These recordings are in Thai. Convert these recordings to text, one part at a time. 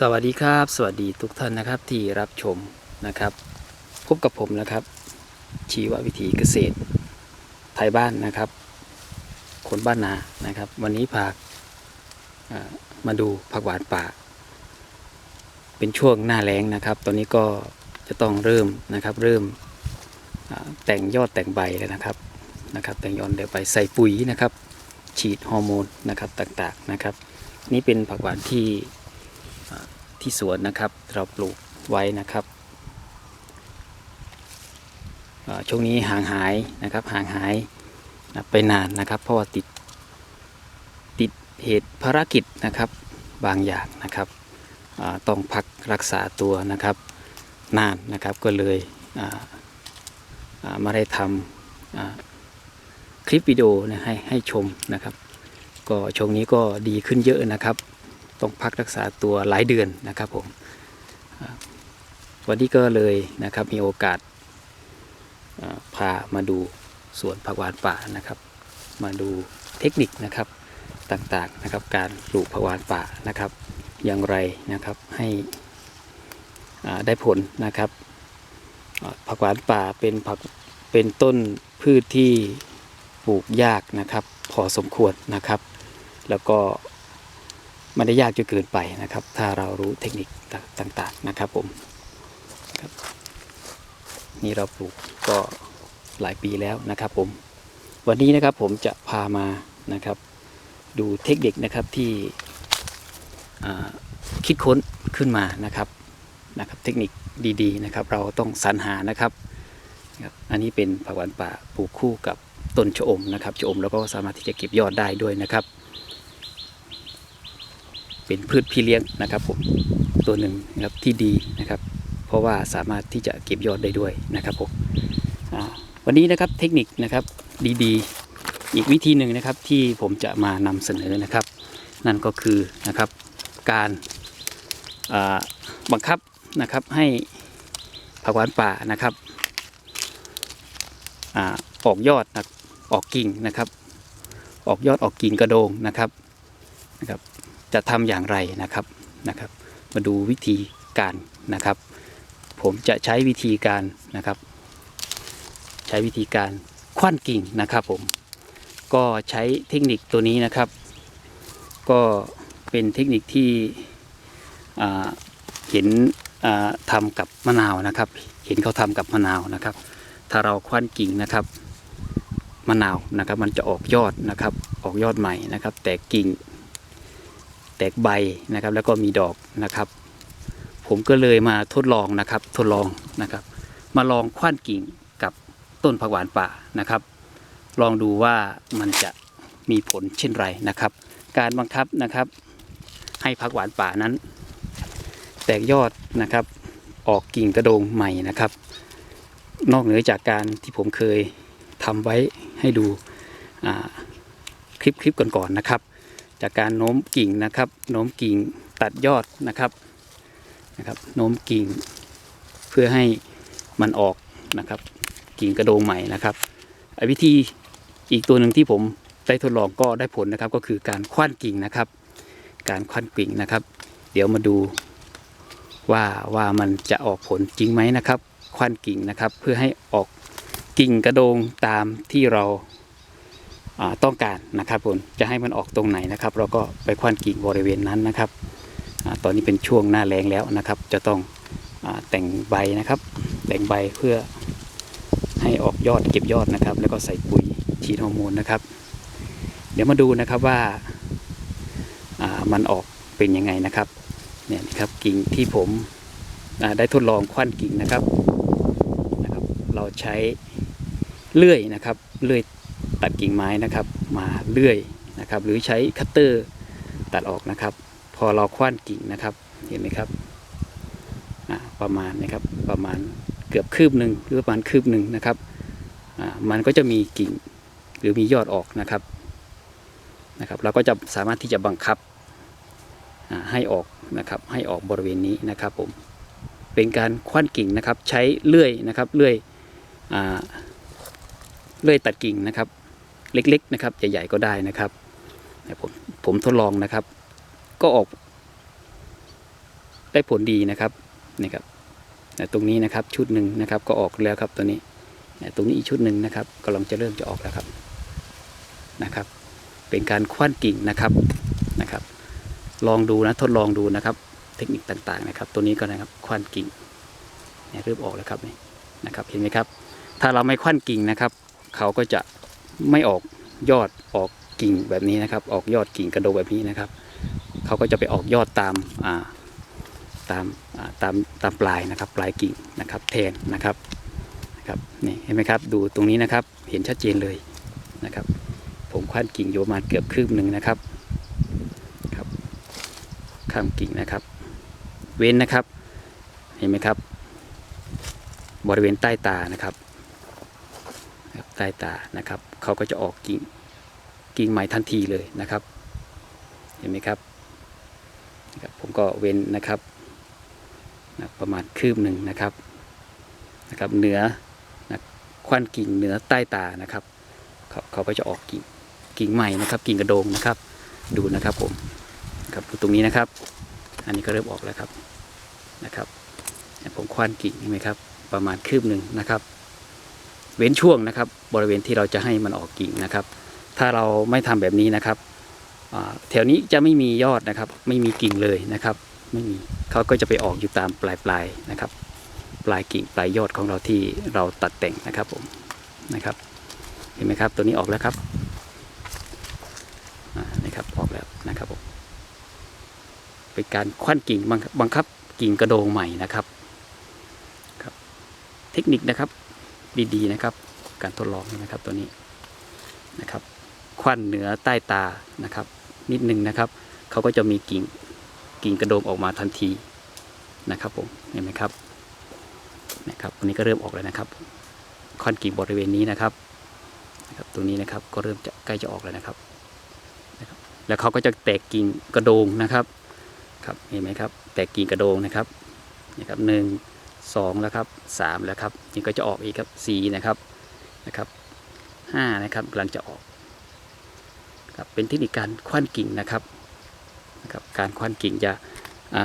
สวัสดีครับ สวัสดีทุกท่านนะครับที่รับชมนะครับ พบกับผมนะครับ ชีววิถีเกษตร ไทยบ้านนะครับ คนบ้านนานะครับ วันนี้พามาดูผักหวานป่า เป็นช่วงหน้าแล้งนะครับ ตอนนี้ก็จะต้องเริ่มนะครับ เริ่มแต่งยอดแต่งใบแล้วนะครับนะครับ แต่งยอดแต่งใบใส่ปุ๋ยนะครับ ฉีดฮอร์โมนนะครับต่างๆนะครับ นี่เป็นผักหวานที่ ที่สวนนะครับ เราปลูกไว้นะครับช่วงนี้ห่างหายนะครับห่างหายไปนานนะครับ เพราะว่าติดติดเหตุภารกิจนะครับบางอย่างนะครับต้องพักรักษาตัวนะครับนานนะครับก็เลยอ่าอ่ามาได้ทำคลิปวิดีโอนะให้ให้ชมนะครับ ก็ช่วงนี้ก็ดีขึ้นเยอะนะครับ ต้องพักรักษาตัวหลายเดือนนะครับผมวันนี้ก็เลยนะครับมีโอกาสพามาดูสวนผักหวานป่านะครับ มาดูเทคนิคนะครับต่างๆนะครับ การปลูกผักหวานป่านะครับ อย่างไรนะครับให้ได้ผลนะครับผักหวานป่าเป็นผักเป็นต้นพืชที่ปลูกยากนะครับ พอสมควรนะครับ แล้วก็ ไม่ได้ยากจนเกินไปนะครับ ถ้าเรารู้เทคนิคต่างๆนะครับผมครับนี่เราปลูกก็หลายปีแล้วนะครับผม วันนี้นะครับผมจะพามานะครับ ดูเทคนิคนะครับที่คิดค้นขึ้นมานะครับนะครับ เทคนิคดีๆนะครับ เราต้องสรรหานะครับนะครับอันนี้เป็นผักหวานป่าปลูกคู่กับต้นชะอมนะครับชะอมแล้วก็สามารถที่จะเก็บยอดได้ด้วยนะครับ เป็นพืชพี่เลี้ยงนะครับผมตัวหนึ่งนะครับที่ดีนะครับ เพราะว่าสามารถที่จะเก็บยอดได้ด้วยนะครับผมวันนี้นะครับเทคนิคนะครับดีๆ อีกวิธีหนึ่งนะครับที่ผมจะมานำเสนอนะครับ นั่นก็คือนะครับการาบังคับนะครับให้ผักหวานป่านะครับอออกยอดนะออกกิ่งนะครับ ออกยอดออกกิ่งกระโดงนะครับนะครับ จะทำอย่างไรนะครับนะครับ มาดูวิธีการนะครับ ผมจะใช้วิธีการนะครับ ใช้วิธีการคว้านกิ่งนะครับผมก็ใช้เทคนิคตัวนี้นะครับ ก็เป็นเทคนิคที่เห็นอ่าทำกับมะนาวนะครับ เห็นเขาทำกับมะนาวนะครับ ถ้าเราคว้านกิ่งนะครับมะนาวนะครับ มันจะออกยอดนะครับ ออกยอดใหม่นะครับ แต่กิ่ง กใบนะครับ แล้วก็มีดอกนะครับ ผมก็เลยมาทดลองนะครับ ทดลองนะครับ มาลองคว้านกิ่งกับต้นผักหวานป่านะครับ ลองดูว่ามันจะมีผลเช่นไรนะครับ การบังคับนะครับ ให้ผักหวานป่านั้น แตกยอดนะครับ ออกกิ่งกระโดงใหม่นะครับ นอกเหนือจากการที่ผมเคยทำไว้ให้ดูคลิปคลิปก่อนๆนะครับ จากการโน้มกิ่งนะครับ โน้มกิ่งตัดยอดนะครับนะครับ โน้มกิ่งเพื่อให้มันออกนะครับ กิ่งกระโดงใหม่นะครับวิธีอีกตัวหนึ่งที่ผมได้ทดลองก็ได้ผลนะครับ ก็คือการคว้านกิ่งนะครับ การคว้านกิ่งนะครับ เดี๋ยวมาดูว่าว่ามันจะออกผลจริงไหมนะครับคว้านกิ่งนะครับ เพื่อให้ออกกิ่งกระโดงตามที่เรา ต้องการนะครับผมจะให้มันออกตรงไหนนะครับ เราก็ไปคว้านกิ่งบริเวณนั้นนะครับอตอนนี้เป็นช่วงหน้าแรงแล้วนะครับ จะต้องอแต่งใบนะครับ แต่งใบเพื่อให้ออกยอดเก็บยอดนะครับ แล้วก็ใส่ปุ๋ยฉีดฮอร์โมนนะครับ เดี๋ยวมาดูนะครับว่ามันออกเป็นยังไงนะครับเนี่ยนะครับกิ่งที่ผมได้ทดลองคว้านกิ่งนะครับนะครับ เราใช้เลื่อยนะครับเลื่อย ตัดกิ่งไม้นะครับมาเลื่อยนะครับ หรือใช้คัตเตอร์ตัดออกนะครับ พอเราคว้านกิ่งนะครับเห็นไหมครับประมาณนะครับประมาณเกือบคืบหนึ่งหรือประมาณคืบหนึ่งนะครับมันก็จะมีกิ่งหรือมียอดออกนะครับนะครับ เราก็จะสามารถที่จะบังคับให้ออกนะครับให้ออกบริเวณนี้นะครับผมเป็นการคว้านกิ่งนะครับ ใช้เลื่อยนะครับเลื่อยอเลื่อยตัดกิ่งนะครับ เล็กๆนะครับ ใหญ่ ๆ ก็ได้นะครับผมผมทดลองนะครับ ก็ออก ได้ผลดีนะครับนี่ครับแต่ตรงนี้นะครับชุดหนึ่งนะครับ ก็ออกแล้วครับตัวนี้แต่ตรงนี้อีกชุดหนึ่งนะครับกำลังจะเริ่มจะออกแล้วครับนะครับ เป็นการคว้านกิ่งนะครับนะครับ ลองดูนะทดลองดูนะครับ เทคนิคต่างๆนะครับ ตัวนี้ก็นะครับคว้านกิ่งเนี่ยเริ่มออกแล้วครับนี่นะครับ เห็นไหมครับ ถ้าเราไม่คว้านกิ่งนะครับ เขาก็จะ ไม่ออกยอดออกกิ่งแบบนี้นะครับ ออกยอดกิ่งกระโดแบบนี้นะครับเขาก็จะไปออกยอดตามาตามาตามตามปลายนะครับ ปลายกิ่งนะครับ แทนนะครับนะครับนี่เห็นไหมครับ ดูตรงนี้นะครับ เห็นชัดเจนเลยนะครับ ผมคว้านกิ่งอยู่ประมาณเกือบคืบหนึ่งนะครับครับ ข้ามกิ่งนะครับ เว้นนะครับ เห็นไหมครับ บริเวณใต้ตานะครับ ใต้ตานะครับ เขาก็จะออกกิ่งกิ่งใหม่ทันทีเลยนะครับ เห็นไหมครับ ผมก็เว้นนะครับ ประมาณคืบหนึ่งนะครับนะครับเหนือนะควันกิ่งเหนือใต้ตานะครับเขาเขาก็จะออกกิ่งกิ่งใหม่นะครับ กิ่งกระโดงนะครับ ดูนะครับผมครับดูตรงนี้นะครับ อันนี้ก็เริ่มออกแล้วครับนะครับผมคว้านกิ่งเห็นไหมครับ ประมาณคืบหนึ่งนะครับ เว้นช่วงนะครับ บริเวณที่เราจะให้มันออกกิ่งนะครับ ถ้าเราไม่ทำแบบนี้นะครับแถวนี้จะไม่มียอดนะครับ ไม่มีกิ่งเลยนะครับ ไม่มีเขาก็จะไปออกอยู่ตามปลายปลายนะครับ ปลายกิ่งปลายยอดของเราที่เราตัดแต่งนะครับผมนะครับเห็นไหมครับ ตัวนี้ออกแล้วครับนี่ครับออกแล้วนะครับผมเป็นการคว้านกิ่งบังบังคับกิ่งกระโดงใหม่นะครับครับ เทคนิคนะครับ ดีๆนะครับ การทดลองนะครับตัวนี้นะครับควันเหนือใต้ตานะครับ นิดนึงนะครับเขาก็จะมีกิ่งกิ่งกระโดงออกมาทันทีนะครับผมเห็นไหมครับนะครับวันนี้ก็เริ่มออกแล้วนะครับควันกิ่งบริเวณนี้นะครับนะครับตรงนี้นะครับก็เริ่มจะใกล้จะออกแล้วนะครับนะครับ แล้วเขาก็จะแตกกิ่งกระโดงนะครับครับเห็นไหมครับ แตกกิ่งกระโดงนะครับนะครับหนึ่ง สองแล้วครับสามแล้วครับนี่ก็จะออกอีกครับสี่นะครับนะครับห้านะครับกำลังจะออกครับเป็นเทคนิคการคว้านกิ่งนะครับนะครับ การคว้านกิ่งจะ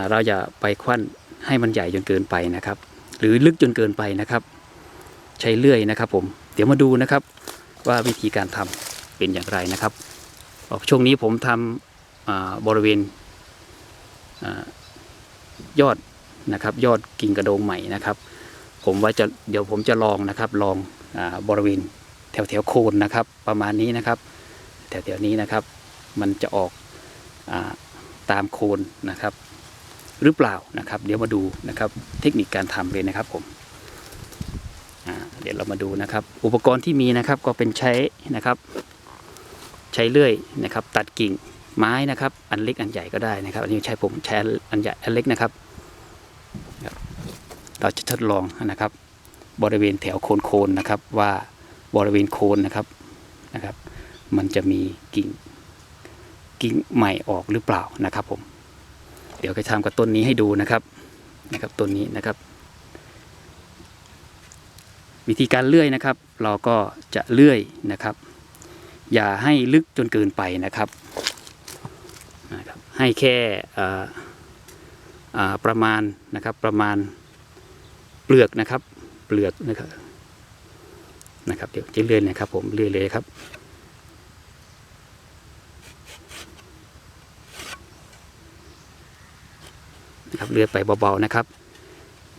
เราอย่าไปคว้านให้มันใหญ่จนเกินไปนะครับ หรือลึกจนเกินไปนะครับ ใช้เลื่อยนะครับผมเดี๋ยวมาดูนะครับว่าวิธีการทำเป็นอย่างไรนะครับออกช่วงนี้ผมทำอ่าบริเวณอยอด นะครับ ยอดกิ่งกระโดงใหม่นะครับ ผมว่าจะเดี๋ยวผมจะลองนะครับลองอบริเวณแถวแถวโคนนะครับ ประมาณนี้นะครับ แถวแถวนี้นะครับ มันจะออกอตามโคนนะครับ หรือเปล่านะครับ เดี๋ยวมาดูนะครับ เทคนิคการทำเลยนะครับผมเดี๋ยวเรามาดูนะครับ อุปกรณ์ที่มีนะครับก็เป็นใช้นะครับ ใช้เลื่อยนะครับ ตัดกิ่งไม้นะครับ อันเล็กอันใหญ่ก็ได้นะครับ อันนี้ใช้ผมใช้อันใหญ่อันเล็กนะครับ เราจะทดลองนะครับ บริเวณแถวโคนโคนนะครับ ว่าบริเวณโคนนะครับนะครับ มันจะมีกิ่งกิ่งใหม่ออกหรือเปล่านะครับผม เดี๋ยวจะทำกับต้นนี้ให้ดูนะครับนะครับต้นนี้นะครับ วิธีการเลื่อยนะครับ เราก็จะเลื่อยนะครับ อย่าให้ลึกจนเกินไปนะครับนะครับให้แค่อ่าประมาณนะครับประมาณ เปลือกนะครับ เปลือกนะครับนะครับเดี๋ยวจะเลื่อนนะครับ ผมเลื่อนเลยครับ นะครับเลื่อยไปเบาๆนะครับ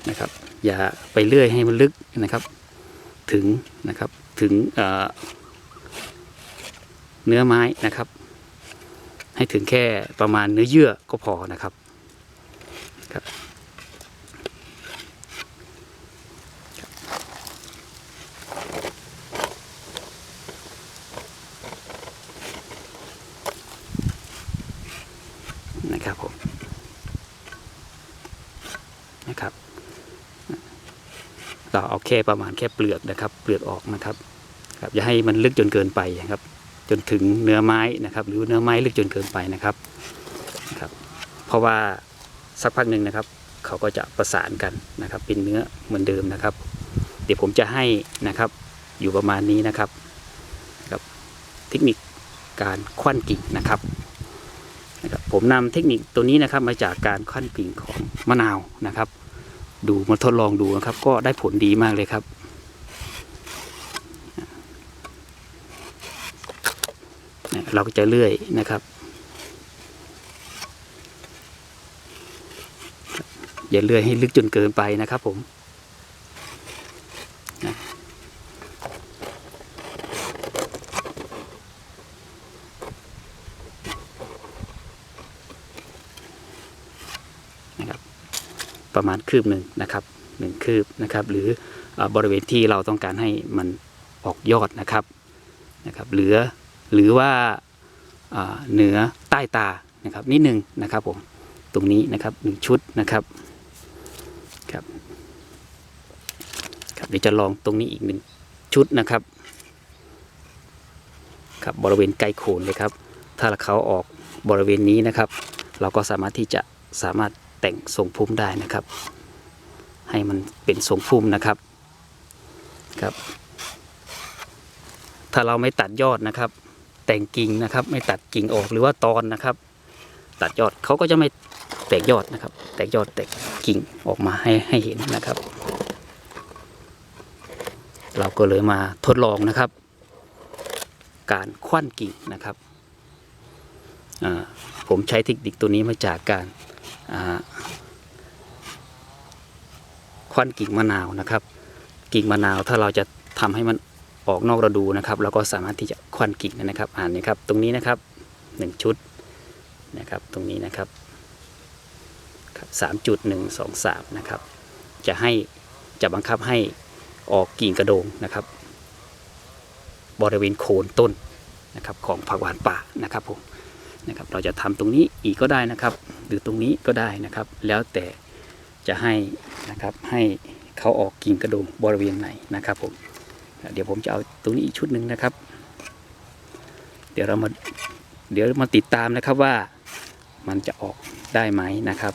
นะครับ อย่าไปเลื่อยให้มันลึกนะครับ ถึงนะครับถึงเเนื้อไม้นะครับ ให้ถึงแค่ประมาณเนื้อเยื่อก็พอนะครับครับ นะครับผมนะครับเราเอาแค่ประมาณแค่เปลือกนะครับ เปลือกออกนะครับครับอย่าให้มันลึกจนเกินไปนะครับ จนถึงเนื้อไม้นะครับ หรือเนื้อไม้ลึกจนเกินไปนะครับครับ เพราะว่าสักพักหนึ่งนะครับ เขาก็จะประสานกันนะครับ เป็นเนื้อเหมือนเดิมนะครับ เดี๋ยวผมจะให้นะครับ อยู่ประมาณนี้นะครับครับ เทคนิคการคว้านกิ่งนะครับ นะครับผมนำเทคนิคตัวนี้นะครับมาจากการขั้นกิ่งของมะนาวนะครับ ดูมาทดลองดูนะครับ ก็ได้ผลดีมากเลยครับเนี่ยเราก็จะเลื่อยนะครับอย่าเลื่อยให้ลึกจนเกินไปนะครับผมนะนะครับ ประมาณคืบหนึ่งนะครับหนึ่งคืบนะครับ หรืออบริเวณที่เราต้องการให้มันออกยอดนะครับนะครับ เหลือหรือว่าอ่าเหนือใต้ตานะครับนิดหนึ่งนะครับผมตรงนี้นะครับหนึ่งชุดนะครับครับครับเดี๋ยวจะลองตรงนี้อีกหนึ่งชุดนะครับครับบริเวณใกล้โคนเลยครับ ถ้าเขาออกบริเวณนี้นะครับ เราก็สามารถที่จะสามารถ แต่งทรงพุ่มได้นะครับ ให้มันเป็นทรงพุ่มนะครับครับ ถ้าเราไม่ตัดยอดนะครับ แต่งกิ่งนะครับ ไม่ตัดกิ่งออกหรือว่าตอนนะครับ ตัดยอดเขาก็จะไม่แตกยอดนะครับ แตกยอดแตกกิ่งออกมาให้ให้เห็นนะครับ เราก็เลยมาทดลองนะครับ การคว้านกิ่งนะครับผมใช้เทคนิคตัวนี้มาจากการ คว้านกิ่งมะนาวนะครับ กิ่งมะนาวถ้าเราจะทำให้มันออกนอกฤดูนะครับเราก็สามารถที่จะคว้านกิ่งนะครับ อ่านนะครับ ตรงนี้นะครับหนึ่งชุดนะครับ ตรงนี้นะครับครับสามจุดหนึ่งสองสามนะครับ จะให้จะบังคับให้ออกกิ่งกระโดงนะครับ บริเวณโคนต้นนะครับของผักหวานป่านะครับผมนะครับ เราจะทำตรงนี้ อีกก็ได้นะครับ หรือตรงนี้ก็ได้นะครับ แล้วแต่จะให้นะครับให้เขาออกกิ่งกระโดงบริเวณไหนนะครับผมเดี๋ยวผมจะเอาตรงนี้อีกชุดหนึ่งนะครับ เดี๋ยวเรามาเดี๋ยวมาติดตามนะครับว่ามันจะออกได้ไหมนะครับ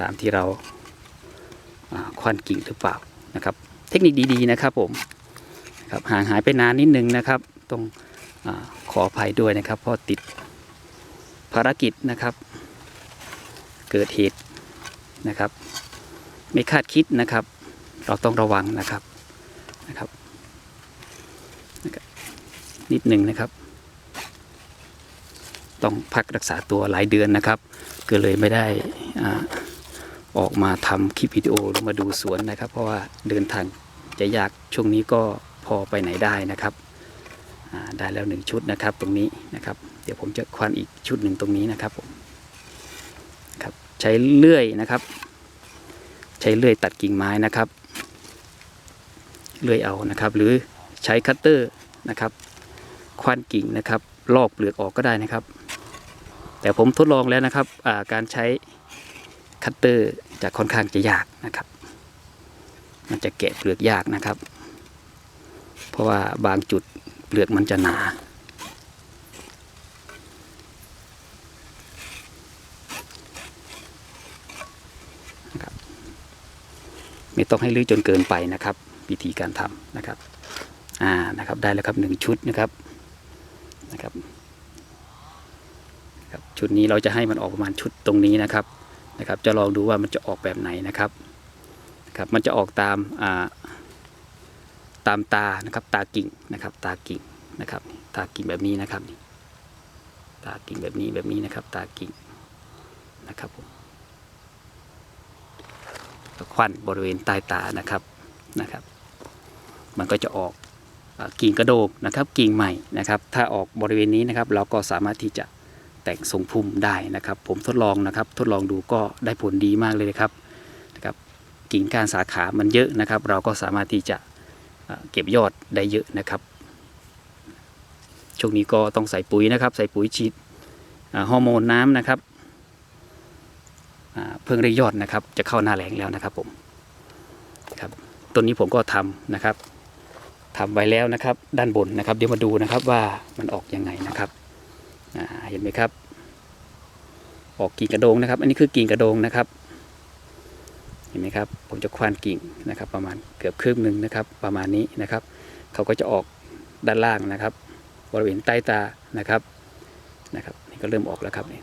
ตามที่เราควันกิ่งหรือเปล่านะครับ เทคนิคดีๆนะครับผมครับห่างหายไปนานนิดนึงนะครับ ต้องอขออภัยด้วยนะครับเพราะติด ภารกิจนะครับ เกิดเหตุนะครับ ไม่คาดคิดนะครับ เราต้องระวังนะครับนะครับ นิดหนึ่งนะครับ ต้องพักรักษาตัวหลายเดือนนะครับ ก็เลยไม่ได้อออกมาทำคลิปวิดีโอหรือมาดูสวนนะครับ เพราะว่าเดินทางจะยากช่วงนี้ก็พอไปไหนได้นะครับ ได้แล้วหนึ่งชุดนะครับตรงนี้นะครับ เดี๋ยวผมจะควันอีกชุดหนึ่งตรงนี้นะครับผมครับใช้เลื่อยนะครับ ใช้เลื่อยตัดกิ่งไม้นะครับ เลื่อยเอานะครับ หรือใช้คัตเตอร์นะครับคว้านกิ่งนะครับลอกเปลือกออกก็ได้นะครับ แต่ผมทดลองแล้วนะครับาการใช้คัตเตอร์จะค่อนข้างจะยากนะครับ มันจะแกะเปลือกยากนะครับ เพราะว่าบางจุด เปลือกมันจะหนา ไม่ต้องให้ลึกจนเกินไปนะครับ วิธีการทำนะครับ อ่า นะครับ ได้แล้วครับหนึ่งชุดนะครับ นะครับครับชุดนี้เราจะให้มันออกประมาณชุดตรงนี้นะครับ นะครับ จะลองดูว่ามันจะออกแบบไหนนะครับนะครับ มันจะออกตาม อ่า ตามตานะครับ ตากิ่งนะครับ ตากิ่งนะครับ ตากิ่งแบบนี้นะครับตากิ่งแบบนี้แบบนี้นะครับ ตากิ่งนะครับผมควันบริเวณใต้ตานะครับนะครับ มันก็จะออกกิ่งกระโดงนะครับ กิ่งใหม่นะครับ ถ้าออกบริเวณนี้นะครับ เราก็สามารถที่จะแต่งทรงพุ่มได้นะครับ ผมทดลองนะครับ ทดลองดูก็ได้ผลดีมากเลยนะครับนะครับ กิ่งก้านสาขา มันเยอะนะครับ เราก็สามารถที่จะ เก็บยอดได้เยอะนะครับช่วงนี้ก็ต้องใส่ปุ๋ยนะครับ ใส่ปุ๋ยฉีดฮอร์โมนน้ำนะครับเพิ่งได้ยอดนะครับ จะเข้าหน้าแรงแล้วนะครับผมครับต้นนี้ผมก็ทำนะครับทำไว้แล้วนะครับ ด้านบนนะครับ เดี๋ยวมาดูนะครับว่ามันออกยังไงนะครับเห็นไหมครับ ออกกิ่งกระโดงนะครับ อันนี้คือกิ่งกระโดงนะครับ เห็นไหมครับ ผมจะควานกิ่งนะครับ ประมาณเกือบครึ่งหนึ่งนะครับ ประมาณนี้นะครับ เขาก็จะออกด้านล่างนะครับ บริเวณใต้ตานะครับนะครับ นี่ก็เริ่มออกแล้วครับนี่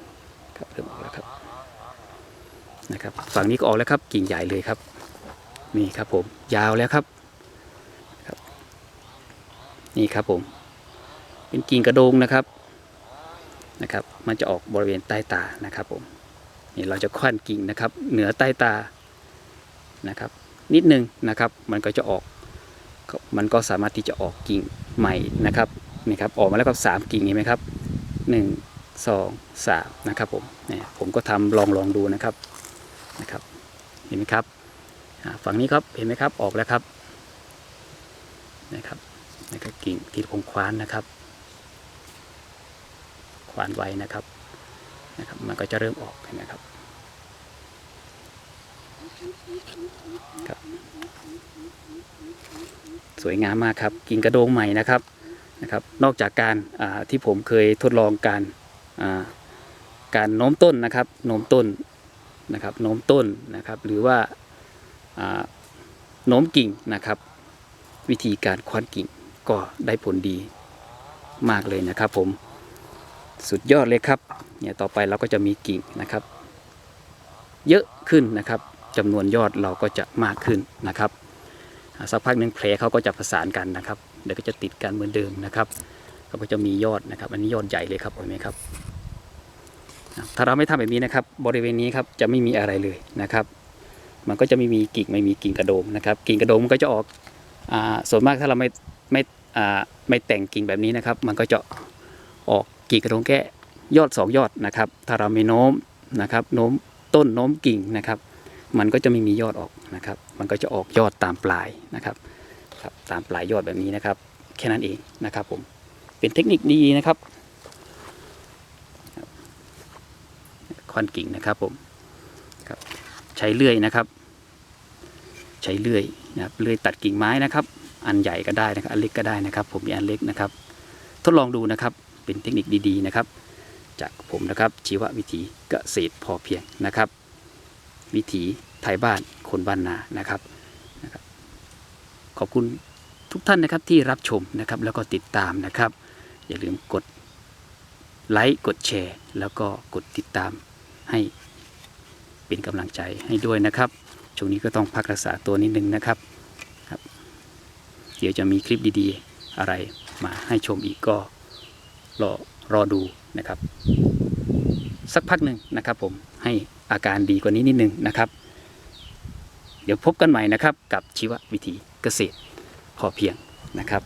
ครับเริ่มออกแล้วครับนะครับ ฝั่งนี้ก็ออกแล้วครับ กิ่งใหญ่เลยครับ นี่ครับผมยาวแล้วครับครับ นี่ครับผม เป็นกิ่งกระโดงนะครับนะครับ มันจะออกบริเวณใต้ตานะครับผมนี่เราจะคว้านกิ่งนะครับ เหนือใต้ตา นะครับ นิดนึงนะครับมันก็จะออก มันก็สามารถที่จะออกกิ่งใหม่นะครับนี่ครับออกมาแล้วก็สามกิ่งเห็นไหมครับหนึ่งสองสามนะครับผมเนี่ยผมก็ทำลองลองดูนะครับนะครับ เห็นไหมครับฝั่งนี้ครับเห็นไหมครับออกแล้วครับนะครับนี่ก็กิ่งที่ผมคว้านนะครับ ควานไว้นะครับนะครับ มันก็จะเริ่มออกเห็นไหมครับ ครับสวยงามมากครับกิ่งกระโดงใหม่นะครับนะครับ นอกจากการที่ผมเคยทดลองการการโน้มต้นนะครับโน้มต้นนะครับโน้มต้นนะครับ หรือว่าอ่าโน้มกิ่งนะครับ วิธีการคว้านกิ่งก็ได้ผลดีมากเลยนะครับ ผมสุดยอดเลยครับเนี่ยต่อไปเราก็จะมีกิ่งนะครับ เยอะขึ้นนะครับ จำนวนยอดเราก็จะมากขึ้นนะครับสักพักหนึ่งแผลเขาก็จะประสานกันนะครับเดี๋ยวก็จะติดกันเหมือนเดิมนะครับเขาก็จะมียอดนะครับ อันนี้ยอดใหญ่เลยครับเห็นไหมครับ ถ้าเราไม่ทำแบบนี้นะครับ บริเวณนี้ครับจะไม่มีอะไรเลยนะครับ มันก็จะไม่มีกิ่งไม่มีกิ่งกระโดงนะครับ กิ่งกระโดงมันก็จะออกอส่วนมากถ้าเราไม่ไม่ไม่แต่งกิ่งแบบนี้นะครับ มันก็จะออกกิ่งกระโดงแค่ยอดสองยอดนะครับ ถ้าเราไม่โน้มนะครับ โน้มต้นโน้มกิ่งนะครับ มันก็จะไม่มียอดออกนะครับ มันก็จะออกยอดตามปลายนะครับครับตามปลายยอดแบบนี้นะครับ แค่นั้นเองนะครับผมเป็นเทคนิคดีนะครับครับคอนกิ่งนะครับผมครับใช้เลื่อยนะครับ ใช้เลื่อยนะครับเลื่อยตัดกิ่งไม้นะครับ อันใหญ่ก็ได้นะครับ อันเล็กก็ได้นะครับ ผมมีอันเล็กนะครับ ทดลองดูนะครับเป็นเทคนิคดีๆนะครับ จากผมนะครับชีววิถีเกษตรพอเพียงนะครับ วิถี ยบ้านคนบ้านนานะครับนะครับ ขอบคุณทุกท่านนะครับที่รับชมนะครับแล้วก็ติดตามนะครับ อย่าลืมกดไลค์กดแชร์ แล้วก็กดติดตามให้เป็นกำลังใจให้ด้วยนะครับช่วงนี้ก็ต้องพักรักษาตัวนิดนึงนะครับครับ เดี๋ยวจะมีคลิปดีๆอะไรมาให้ชมอีกก็รอรอดูนะครับ สักพักหนึ่งนะครับผมให้อาการดีกว่านี้นิดนึงนะครับ เดี๋ยวพบกันใหม่นะครับ กับชีววิถีเกษตร พอเพียงนะครับ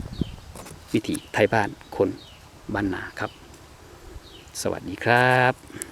วิถีไทยบ้านคนบ้านนาครับ สวัสดีครับ